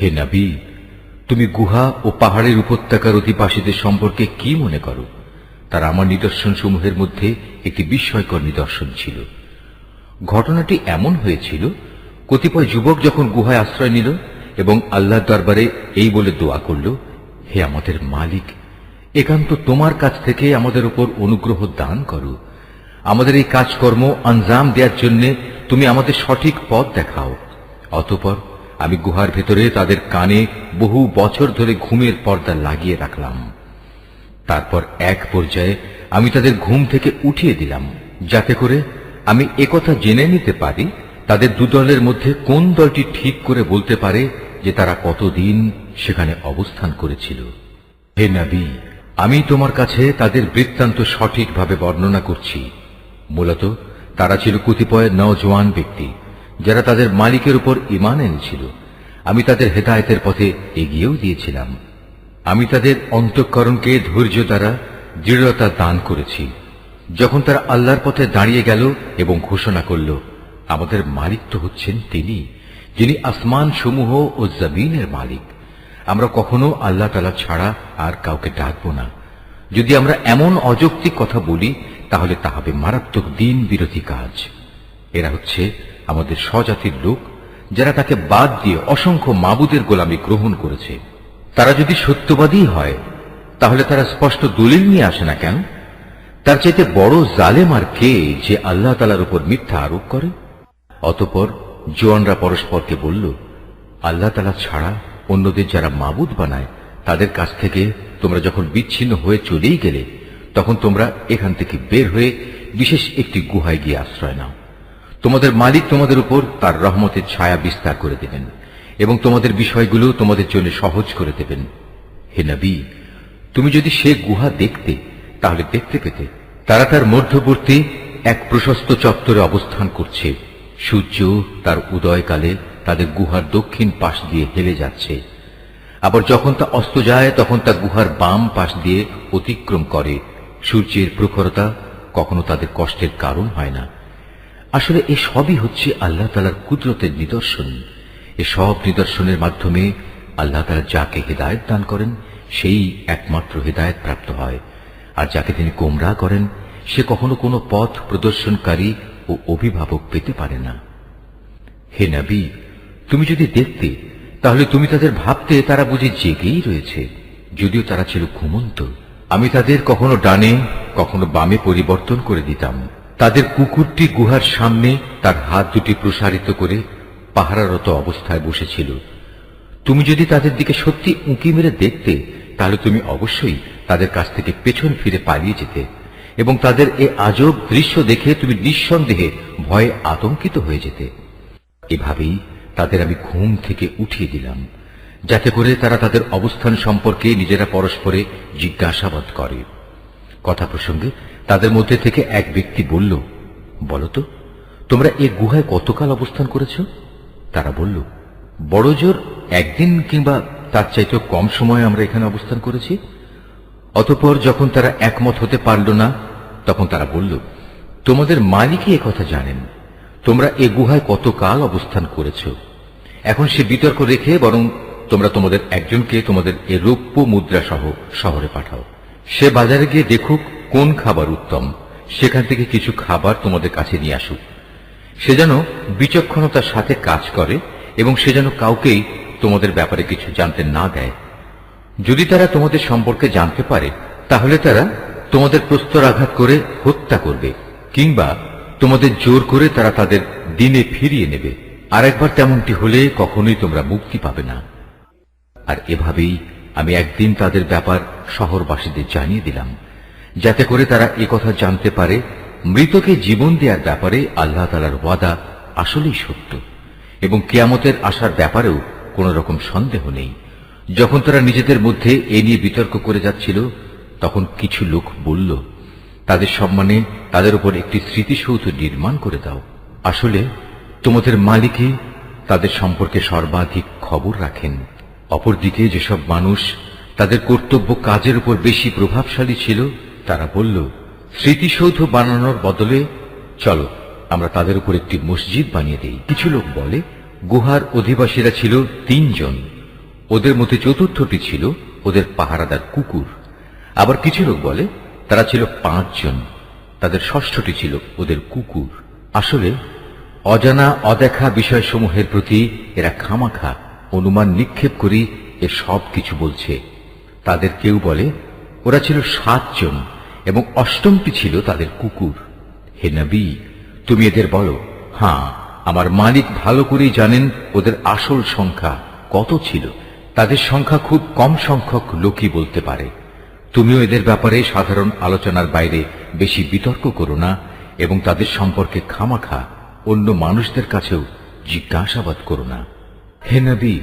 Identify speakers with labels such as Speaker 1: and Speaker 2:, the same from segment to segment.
Speaker 1: হে নবী, তুমি গুহা ও পাহাড়ের উপত্যকার অধিবাসীদের সম্পর্কে কি মনে করো? তার আমার নিদর্শন সমূহের মধ্যে একটি বিস্ময়কর নিদর্শন ছিল। ঘটনাটি এমন হয়েছিল, কতিপয় যুবক যখন গুহায় আশ্রয় নিল এবং আল্লাহর দরবারে এই বলে দোয়া করল, হে আমাদের মালিক, একান্ত তোমার কাছ থেকে আমাদের উপর অনুগ্রহ দান করো। আমাদের এই কাজকর্ম আঞ্জাম দেওয়ার জন্য তুমি আমাদের সঠিক পথ দেখাও। অতপর আমি গুহার ভেতরে তাদের কানে বহু বছর ধরে ঘুমের পর্দা লাগিয়ে রাখলাম। তারপর এক পর্যায়ে আমি তাদের ঘুম থেকে উঠিয়ে দিলাম, যাতে করে আমি একথা জেনে নিতে পারি, তাদের দুদলের মধ্যে কোন দলটি ঠিক করে বলতে পারে যে তারা কতদিন সেখানে অবস্থান করেছিল। হে নবী, আমি তোমার কাছে তাদের বৃত্তান্ত সঠিকভাবে বর্ণনা করছি। মূলত তারা ছিল কতিপয় নজওয়ান ব্যক্তি। যারা তাদের মালিকের উপর ইমান এনেছিল, আমি তাদের হেদায়তের পথে এগিয়েও দিয়েছিলাম। আমি তাদের অন্তঃকরণকে ধৈর্য দ্বারা দৃঢ়তা দান করেছি। যখন তারা আল্লাহর পথে দাঁড়িয়ে গেল এবং ঘোষণা করল, আমাদের মালিক তো হচ্ছেন তিনি, যিনি আসমান সমূহ ও জমিনের মালিক। আমরা কখনো আল্লাহ তালা ছাড়া আর কাউকে ডাকব না। যদি আমরা এমন অযৌক্তিক কথা বলি, তাহলে তা হবে মারাত্মক দিন বিরোধী কাজ। এরা হচ্ছে আমাদের স্বজাতির লোক, যারা তাকে বাদ দিয়ে অসংখ্য মাবুদের গোলামি গ্রহণ করেছে। তারা যদি সত্যবাদী হয়, তাহলে তারা স্পষ্ট দলিল নিয়ে আসে না কেন? তার চাইতে বড় জালেম আর কে যে আল্লাহ তালার উপর মিথ্যা আরোপ করে? অতপর জোয়ানরা পরস্পরকে বলল, আল্লাহ তালা ছাড়া অন্যদের যারা মাবুদ বানায়, তাদের কাছ থেকে তোমরা যখন বিচ্ছিন্ন হয়ে চলেই গেলে, তখন তোমরা এখান থেকে বের হয়ে বিশেষ একটি গুহায় গিয়ে আশ্রয় নাও। তোমাদের মালিক তোমাদের উপর তার রহমতের ছায়া বিস্তার করে দেবেন এবং তোমাদের বিষয়গুলো তোমাদের জন্য সহজ করে দেবেন। হে নবী, তুমি যদি সে গুহা দেখতে, তাহলে দেখতে পেতে তারা তার মধ্যবর্তী এক প্রশস্ত চত্বরে অবস্থান করছে। সূর্য তার উদয়কালে তাদের গুহার দক্ষিণ পাশ দিয়ে হেলে যাচ্ছে। আবার যখন তা অস্ত যায়, তখন তা গুহার বাম পাশ দিয়ে অতিক্রম করে। সূর্যের প্রখরতা কখনো তাদের কষ্টের কারণ হয় না। আসলে এ সবই হচ্ছে আল্লাহ তালার কুদরতের নিদর্শন। এ সব নিদর্শনের মাধ্যমে আল্লাহ তালা যাকে হেদায়ত দান করেন, সেই একমাত্র হেদায়ত প্রাপ্ত হয়। আর যাকে তিনি গোমরা করেন, সে কখনো কোনো পথ প্রদর্শনকারী ও অভিভাবক পেতে পারে না। হে নবী, তুমি যদি দেখতে, তাহলে তুমি তাদের ভাবতে তারা বুঝি জেগেই রয়েছে, যদিও তারা ছিল ঘুমন্ত। আমি তাদের কখনো ডানে, কখনো বামে পরিবর্তন করে দিতাম। তাদের কুকুরটি গুহার সামনে তার হাত দুটি প্রসারিত করে পাহারারত অবস্থায় বসেছিল। তুমি যদি তাদের দিকে সত্যি উঁকি মেরে দেখতে, তাহলে তুমি অবশ্যই তাদের কাছ থেকে পেছন ফিরে পালিয়ে যেতে এবং তাদের এ আজব দৃশ্য দেখে তুমি নিঃসন্দেহে ভয়ে আতঙ্কিত হয়ে যেতে। এভাবেই তাদের আমি ঘুম থেকে উঠিয়ে দিলাম, যাতে করে তারা তাদের অবস্থান সম্পর্কে নিজেরা পরস্পরে জিজ্ঞাসাবাদ করে। কথা প্রসঙ্গে তাদের মধ্যে থেকে এক ব্যক্তি বলল, বলতো, তোমরা এ গুহায় কতকাল অবস্থান করেছ? তারা বলল, বড় জোর একদিন কিংবা তার চাইতেও কম সময় আমরা এখানে অবস্থান করেছি। অতপর যখন তারা একমত হতে পারল না, তখন তারা বলল, তোমাদের মালিকই কথা জানেন। তোমরা এ গুহায় কতকাল অবস্থান করেছ? এখন সে বিতর্ক রেখে বরং তোমরা তোমাদের একজনকে তোমাদের এ রৌপ্য মুদ্রা সহ শহরে পাঠাও। সে বাজারে গিয়ে দেখুক কোন খাবার উত্তম, সেখান থেকে কিছু খাবার তোমাদের কাছে নিয়ে আসুক। সে যেন বিচক্ষণতার সাথে কাজ করে এবং সে যেন কাউকেই তোমাদের ব্যাপারে কিছু জানতে না দেয়। যদি তারা তোমাদের সম্পর্কে জানতে পারে, তাহলে তারা তোমাদের প্রস্তরাঘাত করে হত্যা করবে, কিংবা তোমাদের জোর করে তারা তাদের দিনে ফিরিয়ে নেবে। আর একবার তেমনটি হলে কখনোই তোমরা মুক্তি পাবে না। আর এভাবেই আমি একদিন তাদের ব্যাপার শহরবাসীদের জানিয়ে দিলাম। যাতে করে তারা কথা জানতে পারে, মৃতকে জীবন দেওয়ার ব্যাপারে আল্লাহ তালার ওয়াদা আসলেই সত্য। এবং কেয়ামতের আসার ব্যাপারেও কোন রকম সন্দেহ নেই। যখন তারা নিজেদের মধ্যে এ নিয়ে বিতর্ক করে যাচ্ছিল, তখন কিছু লোক বলল, তাদের সম্মানে তাদের উপর একটি স্মৃতিসৌধ নির্মাণ করে দাও। আসলে তোমাদের মালিকই তাদের সম্পর্কে সর্বাধিক খবর রাখেন। অপরদিকে যেসব মানুষ তাদের কর্তব্য কাজের উপর বেশি প্রভাবশালী ছিল তারা বলল, স্মৃতিসৌধ বানানোর বদলে চলো, আমরা তাদের উপর একটি মসজিদ বানিয়ে দিই। কিছু লোক বলে, গুহার অধিবাসীরা ছিল তিনজন। ওদের মধ্যে চতুর্থটি ছিল ওদের পাহারাদার কুকুর। আবার কিছু লোক বলে, তারা ছিল পাঁচজন। তাদের ষষ্ঠটি ছিল ওদের কুকুর। আসলে, অজানা, অদেখা বিষয়সমূহের প্রতি এরা খামাখা, অনুমান নিক্ষেপ করি এ সব কিছু বলছে। তাদের কেউ বলে, ওরা ছিল সাতজন। এবং অষ্টমটি ছিল তাদের কুকুর। হে নবী, তুমি এদের বলো হ্যাঁ আমার মালিক ভালো করেই জানেন ওদের আসল সংখ্যা কত ছিল। তাদের সংখ্যা খুব কম সংখ্যক লোকই বলতে পারে। তুমিও এদের ব্যাপারে সাধারণ আলোচনার বাইরে বেশি বিতর্ক করো না এবং তাদের সম্পর্কে খামাখা অন্য মানুষদের কাছেও জিজ্ঞাসাবাদ করো না। হে নবী,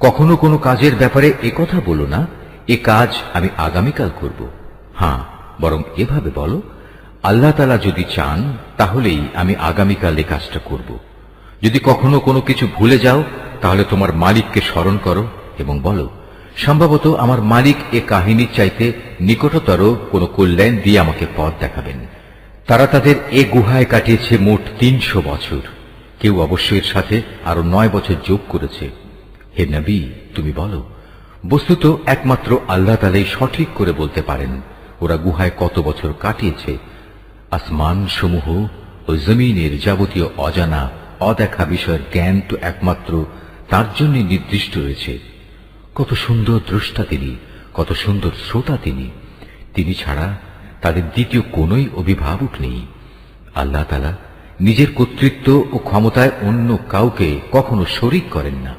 Speaker 1: কখনো কোনো কাজের ব্যাপারে একথা বলো না। এ কাজ আমি আগামীকাল করব। হ্যাঁ বরং এভাবে বলো, আল্লাহ তালা যদি চান, তাহলেই আমি আগামীকাল এ কাজটা করব। যদি কখনো কোনো কিছু ভুলে যাও, তাহলে তোমার মালিককে স্মরণ করো এবং বলো, সম্ভবত আমার মালিক এ কাহিনীর চাইতে নিকটতর কোনো কল্যাণ দিয়ে আমাকে পথ দেখাবেন। তারা তাদের এ গুহায় কাটিয়েছে মোট তিনশো বছর। কেউ অবশ্য এর সাথে আরও নয় বছর যোগ করেছে। হে নবী, তুমি বলো, বস্তুত একমাত্র আল্লাহ তালাই সঠিক করে বলতে পারেন। ওরা গুহায় কত বছর কাটিয়েছে। আসমান সমূহ ও জমিনের যাবতীয় অজানা, অদেখা বিষয়ের জ্ঞান তো একমাত্র তার জন্য নির্দিষ্ট রয়েছে। কত সুন্দর দ্রষ্টা তিনি, কত সুন্দর শ্রোতা তিনি। তিনি ছাড়া তাদের দ্বিতীয় কোনোই অভিভাবক নেই। আল্লাহ তালা নিজের কর্তৃত্ব ও ক্ষমতায় অন্য কাউকে কখনো শরিক করেন না।